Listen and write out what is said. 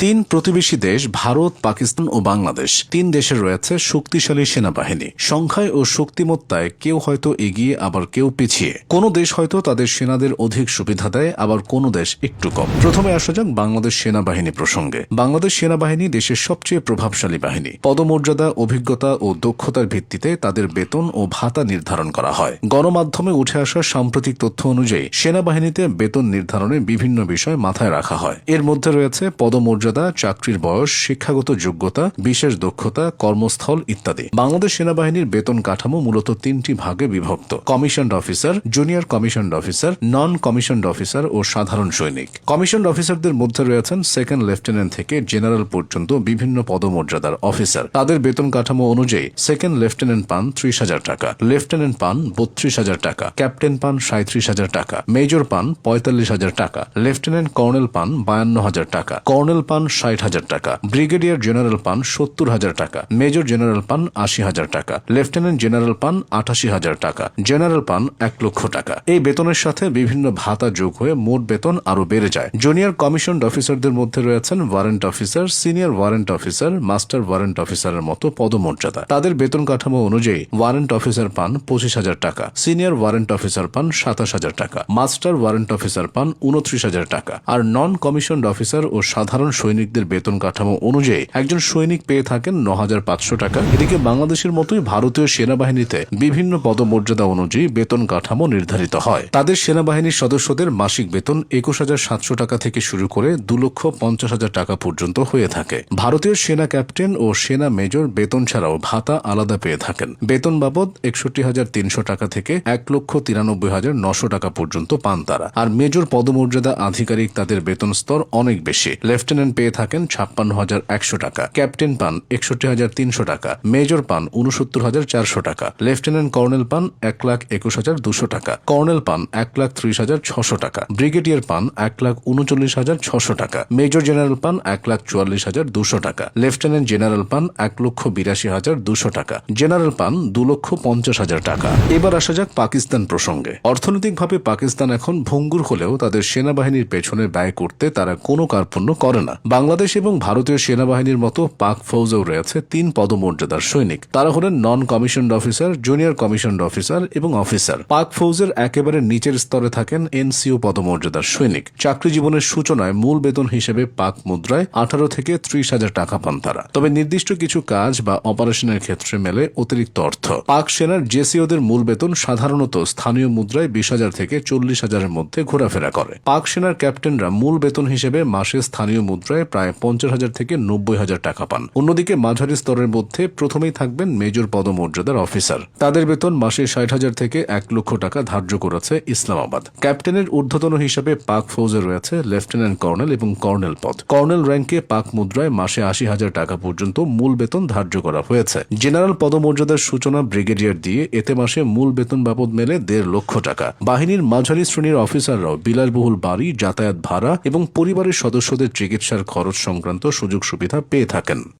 তিন প্রতিবেশী দেশ, ভারত, পাকিস্তান ও বাংলাদেশ। তিন দেশে রয়েছে শক্তিশালী সেনাবাহিনী। সংখ্যায় ও শক্তিমত্তায় কেউ হয়তো এগিয়ে, আবার কেউ পিছিয়ে। কোনো দেশ হয়তো তাদের সেনাদের অধিক সুবিধা দেয়, আবার কোনো দেশ একটু কম। প্রথমে আসা যাক বাংলাদেশ সেনাবাহিনী প্রসঙ্গে। বাংলাদেশ সেনাবাহিনী দেশের সবচেয়ে প্রভাবশালী বাহিনী। পদমর্যাদা, অভিজ্ঞতা ও দক্ষতার ভিত্তিতে তাদের বেতন ও ভাতা নির্ধারণ করা হয়। গণমাধ্যমে উঠে আসা সাম্প্রতিক তথ্য অনুযায়ী, সেনাবাহিনীতে বেতন নির্ধারণে বিভিন্ন বিষয় মাথায় রাখা হয়। এর মধ্যে রয়েছে পদমর্যাদা চাকরির বয়স, শিক্ষাগত যোগ্যতা, বিশেষ দক্ষতা, কর্মস্থল ইত্যাদি। বাংলাদেশ সেনাবাহিনীর বেতন কাঠামো মূলত তিনটি ভাগে বিভক্ত। Commissioned officer, junior commissioned officer non commissioned officer ও সাধারণ সৈনিক। কমিশনড অফিসারদের মধ্যে রয়েছেন সেকেন্ড লেফটেন্যান্ট থেকে জেনারেল পর্যন্ত বিভিন্ন পদমর্যাদার অফিসার। তাদের বেতন কাঠামো অনুযায়ী সেকেন্ড লেফটেন্যান্ট পান ত্রিশ হাজার টাকা, লেফটেন্যান্ট পান বত্রিশ হাজার টাকা, ক্যাপ্টেন পান সাঁত্রিশ হাজার টাকা, মেজর পান পঁয়তাল্লিশ হাজার টাকা, লেফটেন্যান্ট কর্নেল পান বায়ান্ন হাজার টাকা, কর্নেল পান ষাট হাজার টাকা, ব্রিগেডিয়ার জেনারেল পান সত্তর হাজার টাকা, মেজর জেনারেল পান আশি হাজার টাকা, লেফটেন্যান্ট জেনারেল পান আটাশি হাজার টাকা, জেনারেল পান এক লক্ষ টাকা। এই বেতনের সাথে বিভিন্ন ভাতা যোগ হয়ে মোট বেতন আরও বেড়ে যায়। জুনিয়র কমিশনড অফিসারদের মধ্যে রয়েছেন warrant officer, senior warrant officer, master warrant অফিসারের মতো পদমর্যাদা। তাদের বেতন কাঠামো অনুযায়ী ওয়ারেন্ট অফিসার পান পঁচিশ হাজার টাকা, সিনিয়র ওয়ারেন্ট অফিসার পান সাতাশ হাজার টাকা, মাস্টার ওয়ারেন্ট অফিসার পান উনত্রিশ হাজার টাকা। আর নন কমিশনড অফিসার ও সাধারণ সৈনিকদের বেতন কাঠামো অনুযায়ী একজন সৈনিক পেয়ে থাকেন ন টাকা। এদিকে বাংলাদেশের মতোই ভারতীয় সেনাবাহিনীতে বিভিন্ন পদমর্যাদা অনুযায়ী বেতন কাঠামো নির্ধারিত হয়। তাদের সেনাবাহিনীর সদস্যদের মাসিক বেতন একুশ হাজার সাতশো টাকা থেকে শুরু করে দু লক্ষ পঞ্চাশ হাজার টাকা পর্যন্ত হয়ে থাকে। ভারতীয় সেনা ক্যাপ্টেন ও সেনা মেজর বেতন ছাড়াও ভাতা আলাদা পেয়ে থাকেন। বেতন বাবদ একষট্টি হাজার তিনশো টাকা থেকে এক লক্ষ তিরানব্বই হাজার নশো টাকা পর্যন্ত পান তারা। আর মেজর পদমর্যাদা আধিকারিক তাদের বেতন স্তর অনেক বেশি। লেফটেন্যান্ট পেয়ে থাকেন ছাপ্পান্ন হাজার একশো টাকা। ক্যাপ্টেন পান একষট্টি হাজার তিনশো টাকা। মেজর পান উনসত্তর হাজার চারশো টাকা। লেফটেন্যান্ট কর্নেল পান এক লাখ একুশ হাজার দুশো টাকা। কর্নেল পান এক লাখ ত্রিশ হাজার ছশো টাকা। ব্রিগেডিয়ার পান এক লাখ উনচল্লিশ হাজার ছশো টাকা। মেজর জেনারেল পান এক লাখ চুয়াল্লিশ হাজার দুশো টাকা। লেফটেন্যান্ট জেনারেল পান এক লক্ষ বিরাশি হাজার দুশো টাকা। জেনারেল পান দু লক্ষ পঞ্চাশ হাজার টাকা। এবার আসা যাক পাকিস্তান প্রসঙ্গে। অর্থনৈতিকভাবে পাকিস্তান এখন ভঙ্গুর হলেও তাদের সেনাবাহিনীর পেছনে ব্যয় করতে তারা কোনো কার্পণ্য করে না। বাংলাদেশ এবং ভারতীয় সেনাবাহিনীর মতো পাক ফৌজেও রয়েছে তিন পদমর্যাদার সৈনিক। তারা হলেন non commissioned officer, junior commissioned officer এবং অফিসার। পাক ফৌজের একেবারে নিচের স্তরে থাকেন এনসিও পদমর্যাদার সৈনিক। চাকরি জীবনের সূচনায় মূল বেতন হিসেবে পাক মুদ্রায় আঠারো থেকে ত্রিশ হাজার টাকা পান তারা। তবে নির্দিষ্ট কিছু কাজ বা অপারেশনের ক্ষেত্রে মেলে অতিরিক্ত অর্থ। পাক সেনার জেসিওদের মূল বেতন সাধারণত স্থানীয় মুদ্রায় বিশ হাজার থেকে চল্লিশ হাজারের মধ্যে ঘোরাফেরা করে। পাক সেনার ক্যাপ্টেনরা মূল বেতন হিসেবে মাসে স্থানীয় মুদ্রায় প্রায় পঞ্চাশ হাজার থেকে নব্বই হাজার টাকা পান। অন্যদিকে মাঝারি স্তরের মধ্যে প্রথমেই থাকবেন মেজর পদমর্যাদার অফিসার। তাদের বেতন মাসে ষাট হাজার থেকে এক লক্ষ টাকা ধার্য করেছে ইসলামাবাদ। ক্যাপ্টেনের ঊর্ধ্বতন হিসাবে পাক ফৌজে রয়েছে লেফটেন্যান্ট কর্নেল এবং কর্নেল পদ। কর্নেল র্যাঙ্কে পাক মুদ্রায় মাসে আশি হাজার টাকা পর্যন্ত মূল বেতন ধার্য করা হয়েছে। জেনারেল পদমর্যাদার সূচনা ব্রিগেডিয়ার দিয়ে এতে মাসে মূল বেতন বাবদ মেলে দেড় লক্ষ টাকা। বাহিনীর মাঝারি শ্রেণির অফিসাররাও বিলাসবহুল বাড়ি, যাতায়াত ভাড়া এবং পরিবারের সদস্যদের চিকিৎসার খরচ সংক্রান্ত সুযোগ সুবিধা পেয়ে থাকেন।